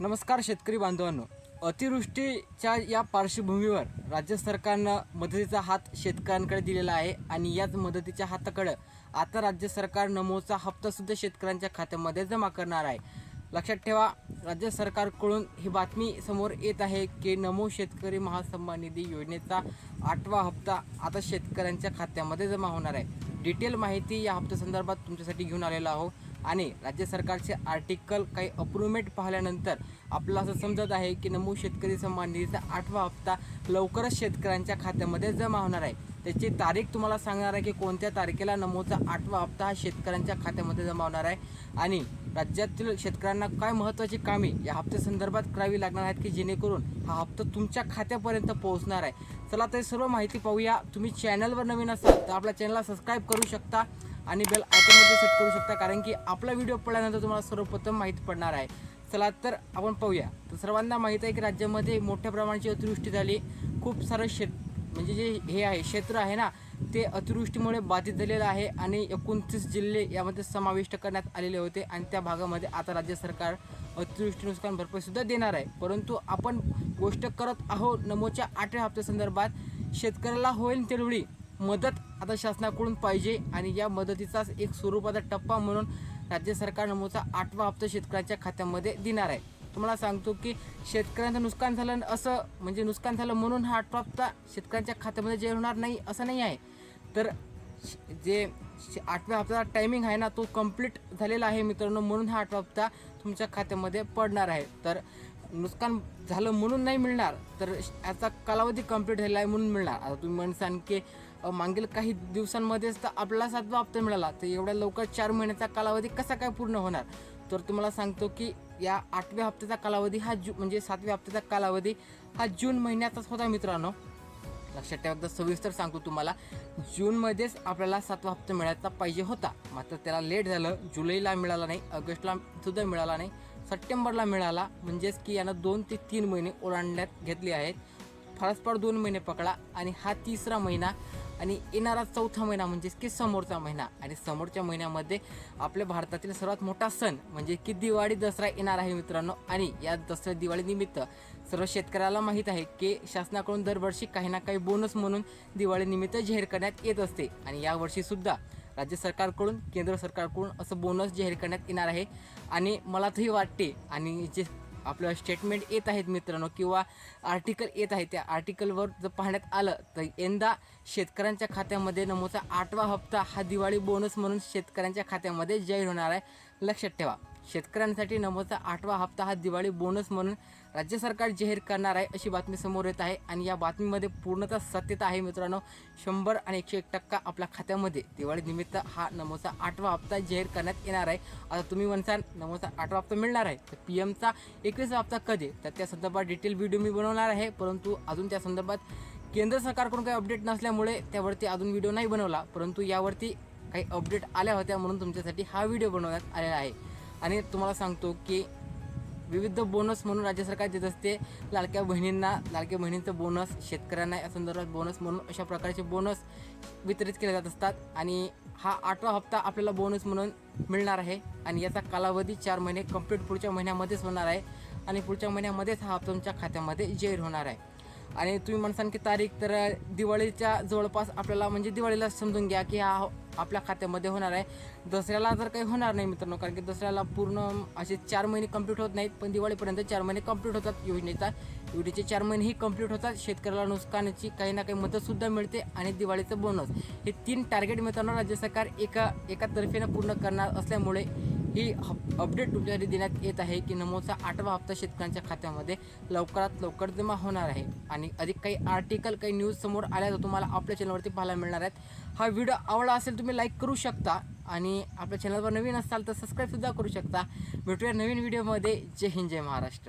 नमस्कार शेतकरी बांधवांनो. अतिवृष्टीच्या या पार्श्वभूमीवर राज्य सरकारनं मदतीचा हात शेतकऱ्यांकडे दिलेला आहे आणि याच मदतीच्या हाताकडं आता राज्य सरकार नमोचा हप्तासुद्धा शेतकऱ्यांच्या खात्यामध्ये जमा करणार आहे. लक्षात ठेवा राज्य सरकारकडून ही बातमी समोर येत आहे की नमो शेतकरी महासन्मान निधी योजनेचा आठवा हप्ता आता शेतकऱ्यांच्या खात्यामध्ये जमा होणार आहे. डिटेल माहिती या हप्त्यासंदर्भात तुमच्यासाठी घेऊन आलेलो आहोत. आणि राज्य सरकारचे आर्टिकल काही अप्रुव्हमेंट पाहिल्यानंतर आपलं असं समजत आहे की नमू शेतकरी सन्मान निधीचा आठवा हप्ता लवकरच शेतकऱ्यांच्या खात्यामध्ये जमा होणार आहे. त्याची तारीख तुम्हाला सांगणार आहे की कोणत्या तारखेला नमोचा आठवा हप्ता हा शेतकऱ्यांच्या खात्यामध्ये जमा होणार आहे आणि राज्यातील शेतकऱ्यांना काय महत्त्वाची कामे या हप्त्यासंदर्भात करावी लागणार आहेत की जेणेकरून हा हप्ता तुमच्या खात्यापर्यंत पोहोचणार आहे. चला तर सर्व माहिती पाहूया. तुम्ही चॅनलवर नवीन असाल तर आपल्या चॅनलला सबस्क्राईब करू शकता. आणि बेल आयकॉनमध्ये सेट करू शकता कारण की आपला व्हिडिओ पडल्यानंतर तुम्हाला सर्वप्रथम माहीत पडणार आहे. चला तर आपण पाहूया. तर सर्वांना माहीत आहे की राज्यामध्ये मोठ्या प्रमाणाची अतिवृष्टी झाली. खूप सारं शेत म्हणजे जे हे आहे क्षेत्र आहे ना ते अतिवृष्टीमुळे बाधित झालेलं आहे आणि एकोणतीस जिल्हे यामध्ये समाविष्ट करण्यात आलेले होते आणि त्या भागामध्ये आता राज्य सरकार अतिवृष्टी नुकसान भरपाईसुद्धा देणार आहे. परंतु आपण गोष्ट करत आहोत नमोच्या आठव्या हप्त्यासंदर्भात. शेतकऱ्याला होईल तेवढी मदत आता शासनाकडून पाहिजे आणि या मदतीचाच एक स्वरूपाचा टप्पा म्हणून राज्य सरकार नमोचा आठवा हप्ता शेतकऱ्यांच्या खात्यामध्ये देणार आहे. तुम्हाला सांगतो की शेतकऱ्यांचं नुकसान झालं असं म्हणजे नुकसान झालं म्हणून हा आठवा हप्ता शेतकऱ्यांच्या खात्यामध्ये जे होणार नाही असं नाही आहे. तर जे आठव्या हप्त्याचा टायमिंग आहे ना तो कंप्लीट झालेला आहे मित्रांनो म्हणून हा आठवा हप्ता तुमच्या खात्यामध्ये पडणार आहे. तर नुकसान झालं म्हणून नाही मिळणार तर याचा कालावधी कंप्लीट झालेला आहे म्हणून मिळणार. आता तुम्ही म्हणसान की मागील काही दिवसांमध्येच तर आपला सातवा हप्ता मिळाला तर एवढ्या लवकर चार महिन्याचा कालावधी कसा काय पूर्ण होणार? तर तुम्हाला सांगतो की या आठव्या हप्त्याचा कालावधी हा जू म्हणजे सातव्या हप्त्याचा कालावधी हा जून महिन्याचाच होता मित्रांनो. लक्षात ठेवा एकदा सविस्तर सांगतो तुम्हाला. जूनमध्येच आपल्याला सातवा हप्ता मिळायचा पाहिजे होता. मात्र त्याला लेट झालं जुलैला मिळाला नाही ऑगस्टला सुद्धा मिळाला नाही. सप्टेंबरला मिळाला. म्हणजेच की यानं दोन ते तीन महिने ओलांडण्यात घेतले आहेत. फारसपार दोन महिने पकडा आणि हा तिसरा महिना आणि येणारा चौथा महिना म्हणजेच की समोरचा महिना. आणि समोरच्या महिन्यामध्ये आपल्या भारतातील सर्वात मोठा सण म्हणजे की दिवाळी दसरा येणार आहे मित्रांनो. आणि या दसऱ्या दिवाळीनिमित्त सर्व शेतकऱ्याला माहीत आहे की शासनाकडून दरवर्षी काही ना काही बोनस म्हणून दिवाळीनिमित्त जाहीर करण्यात येत असते. आणि यावर्षीसुद्धा राज्य सरकारकडून केंद्र सरकारकडून असं बोनस जाहीर करण्यात येणार आहे. आणि मला तरी वाटते आणि जे आपलं स्टेटमेंट येत आहेत मित्रांनो किंवा आर्टिकल येत आहे त्या आर्टिकलवर जर पाहण्यात आलं तर यंदा शेतकऱ्यांच्या खात्यामध्ये नमोचा आठवा हप्ता हा दिवाळी बोनस म्हणून शेतकऱ्यांच्या खात्यामध्ये जाहीर होणार आहे. लक्षात ठेवा. शेतकऱ्यांसाठी नमोचा आठवा हप्ता हा दिवाळी बोनस म्हणून राज्य सरकार जाहीर करणार आहे अशी बातमी समोर येत आहे. आणि या बातमीमध्ये पूर्णतः सत्यता आहे मित्रांनो. शंभर आणि एकशे एक टक्का आपल्या खात्यामध्ये दिवाळीनिमित्त हा नमोचा आठवा हप्ता जाहीर करण्यात येणार आहे. आता तुम्ही म्हणसाल नमोचा आठवा हप्ता मिळणार आहे. तर पी एमचा एकवीस हप्ता कधी? तर त्या संदर्भात डिटेल व्हिडिओ मी बनवणार आहे. परंतु अजून त्या संदर्भात केंद्र सरकारकडून काही अपडेट नसल्यामुळे त्यावरती अजून व्हिडिओ नाही बनवला. परंतु यावरती काही अपडेट आल्या होत्या म्हणून तुमच्यासाठी हा व्हिडिओ बनवण्यात आलेला आहे. आणि तुम्हाला सांगतो की विविध बोनस म्हणून राज्य सरकार देत असते. लाडक्या बहिणींना लाडक्या बहिणींचं बोनस शेतकऱ्यांना या संदर्भात बोनस म्हणून अशा प्रकारचे बोनस वितरित केले जात असतात. आणि हा आठवा हप्ता आपल्याला बोनस म्हणून मिळणार आहे. आणि याचा कालावधी चार महिने कंप्लीट पुढच्या महिन्यामध्येच होणार आहे. आणि पुढच्या महिन्यामध्येच हा हप्ता तुमच्या खात्यामध्ये जाहीर होणार आहे. आणि तुम्ही म्हणसान की तारीख तर दिवाळीच्या जवळपास आपल्याला म्हणजे दिवाळीला समजून घ्या की हा आपल्या खात्यामध्ये होणार आहे. दसऱ्याला तर काही होणार नाही मित्रांनो कारण की दसऱ्याला पूर्ण असे चार महिने कंप्लीट होत नाहीत पण दिवाळीपर्यंत चार महिने कंप्लीट होतात योजनेचा. योजनेचे चार महिनेही कंप्लीट होतात. शेतकऱ्याला नुकसानाची काही ना काही मदतसुद्धा मिळते आणि दिवाळीचं बोनस हे तीन टार्गेट मित्रांनो राज्य सरकार एका एका तर्फेनं पूर्ण करणार असल्यामुळे ही अपडेट तुमच्यासाठी देण्यात येत आहे की नमोचा आठवा हप्ता शेतकऱ्यांच्या खात्यामध्ये लवकरात लवकर जमा होणार आहे. आणि अधिक काही आर्टिकल काही न्यूज समोर आल्या तर तुम्हाला आपल्या चॅनलवरती पाहायला मिळणार आहेत. हा व्हिडिओ आवडला असेल तुम्ही लाईक करू शकता. आणि आपल्या चॅनलवर नवीन असाल तर सबस्क्राईबसुद्धा करू शकता. भेटूया नवीन व्हिडिओमध्ये जय हिंद जय महाराष्ट्र.